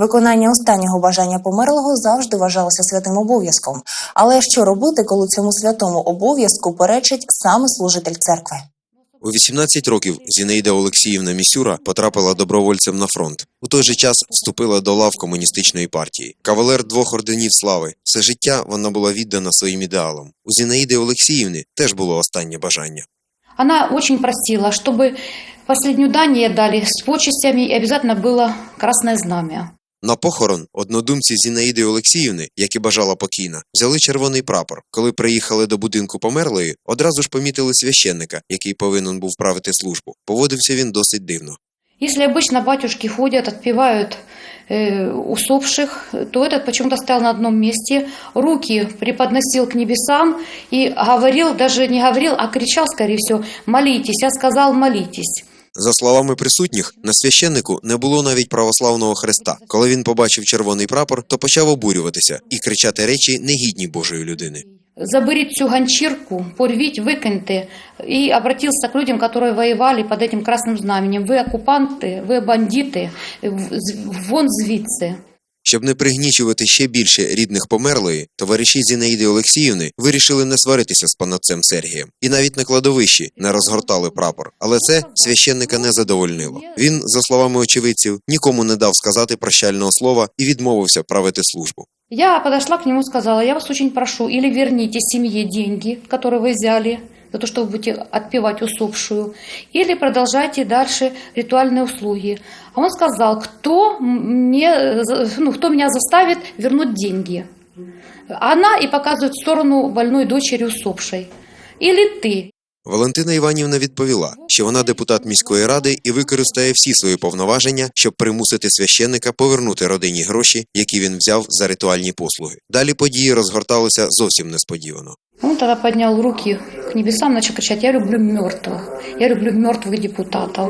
Виконання останнього бажання померлого завжди вважалося святим обов'язком. Але що робити, коли цьому святому обов'язку перечить саме служитель церкви? У 18 років Зінаїда Олексіївна Місюра потрапила добровольцем на фронт. У той же час вступила до лав комуністичної партії. Кавалер двох орденів слави. Все життя вона була віддана своїм ідеалам. У Зінаїди Олексіївни теж було останнє бажання. Она очень просила, чтобы последнюю дань ей дали с почестями и обязательно было красное знамя. На похорон однодумці Зінаїди Олексіївни, як і бажала покійна, взяли червоний прапор. Коли приїхали до будинку померлої, одразу ж помітили священника, який повинен був правити службу. Поводився він досить дивно. Если обычно батюшки ходят, отпевают э, усопших, то этот почему-то стоял на одном месте, руки преподносил к небесам и говорил, даже не говорил, а кричал, скорее всего, молитесь. Я сказал, молитесь. За словами присутніх, на священнику не було навіть православного хреста. Коли він побачив червоний прапор, то почав обурюватися і кричати речі негідні Божої людини. Заберіть цю ганчірку, порвіть, викиньте. І обратився к людям, которые воевали под этим красным знаменем. Ви окупанти, ви бандити, в- з- вон звідси. Щоб не пригнічувати ще більше рідних померлої, товариші Зінаїди Олексіївни вирішили не сваритися з панотцем Сергієм. І навіть на кладовищі не розгортали прапор. Але це священника не задовольнило. Він, за словами очевидців, нікому не дав сказати прощального слова і відмовився правити службу. Я подошла к нему сказала, я вас очень прошу, или верните семье деньги, которые вы взяли, за то, что вы будете отпевать усопшую, или продолжайте дальше ритуальные услуги. А он сказал, кто, мне, ну, кто меня заставит вернуть деньги. Она и показывает в сторону больной дочери усопшей. Или ты. Валентина Іванівна відповіла, що вона депутат міської ради і використає всі свої повноваження, щоб примусити священника повернути родині гроші, які він взяв за ритуальні послуги. Далі події розгорталися зовсім несподівано. Он тогда поднял руки к небесам, начал кричать, я люблю мертвых, я люблю мертвых депутатов.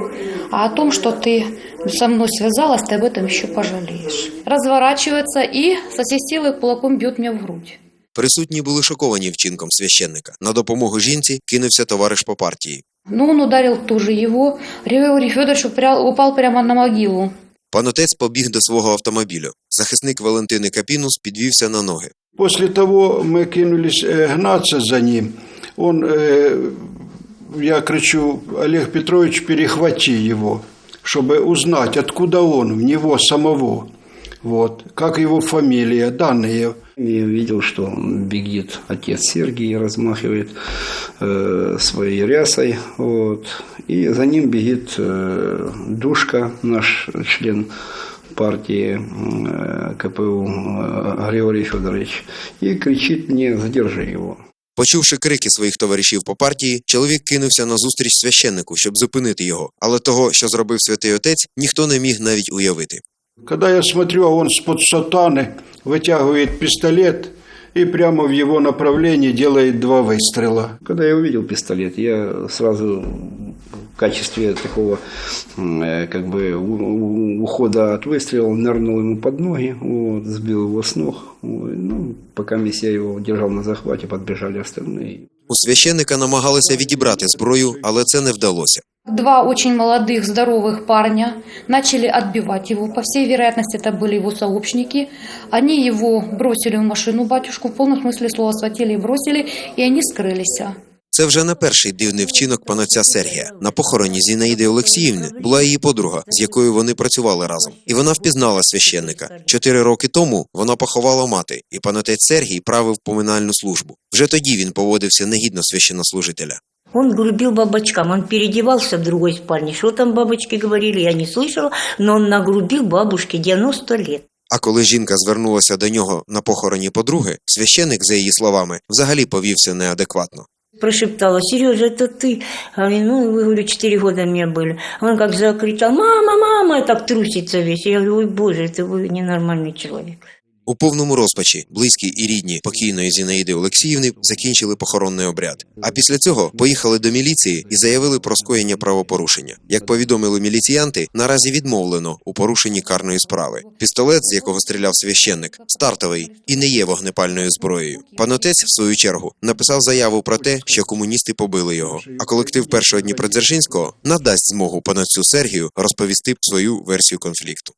А о том, что ты со мной связалась, ты об этом еще пожалеешь. Разворачивается и со всей силы кулаком бьет меня в грудь. Присутні були шоковані вчинком священника. На допомогу жінці кинувся товариш по партії. Но он ударил тоже его. Григорий Федорович упря- упал прямо на могилу. Пан отець побіг до свого автомобілю. Захисник Валентини Капінус підвівся на ноги. После того мы кинулись э, гнаться за ним. Он, э, я кричу, Олег Петрович, перехвати его, чтобы узнать, откуда он, в него самого. Вот, как его фамилия, данные. Я видел, что бегит отец Сергий, размахивает э, своей рясой, вот, и за ним бегит э, Душка, наш член партии э, КПУ э, Григорий Федорович, и кричит мне «задержи его». Почувши крики своїх товаришів по партії, чоловік кинувся на зустріч священнику, щоб зупинити його. Але того, що зробив святий отець, ніхто не міг навіть уявити. Когда я смотрю, а он с-под сатаны вытягивает пистолет и прямо в его направлении делает два выстрела. Когда я увидел пистолет, я сразу в качестве такого м, э, как бы у- у- ухода от выстрела нырнул ему под ноги, вот, сбил его с ног. Вот, ну, пока я его держал на захвате, подбежали остальные. У священника намагалися відібрати зброю, але це не вдалося. Два очень молодых, здоровых парня начали отбивать его. По всей вероятности, это были его сообщники. Они его бросили в машину, батюшку, в полном смысле слова схватили и бросили, и они скрылись. Це вже не перший дивний вчинок панотця Сергія. На похороні Зінаїди Олексіївни була її подруга, з якою вони працювали разом. І вона впізнала священника. Чотири роки тому вона поховала мати, і панотець Сергій правив поминальну службу. Вже тоді він поводився негідно священнослужителя. Он грубил бабочкам, он переодевался в другой спальне. Что там бабочки говорили, я не слышала, но он нагрубил бабушке 90 лет. А коли жінка звернулася до нього на похороні подруги, священик, за її словами, взагалі повівся неадекватно. Прошептала, Сережа, это ты? Говорю, ну, вы, говорю, 4 года мне были. Он как закричал, мама, мама, и так трусится весь. Я говорю, ой, боже, это вы ненормальный человек. У повному розпачі близькі і рідні покійної Зінаїди Олексіївни закінчили похоронний обряд. А після цього поїхали до міліції і заявили про скоєння правопорушення. Як повідомили міліціянти, наразі відмовлено у порушенні карної справи. Пістолет, з якого стріляв священник, стартовий і не є вогнепальною зброєю. Панотець, в свою чергу, написав заяву про те, що комуністи побили його. А колектив першого Дніпродзержинського надасть змогу панотцю Сергію розповісти свою версію конфлікту.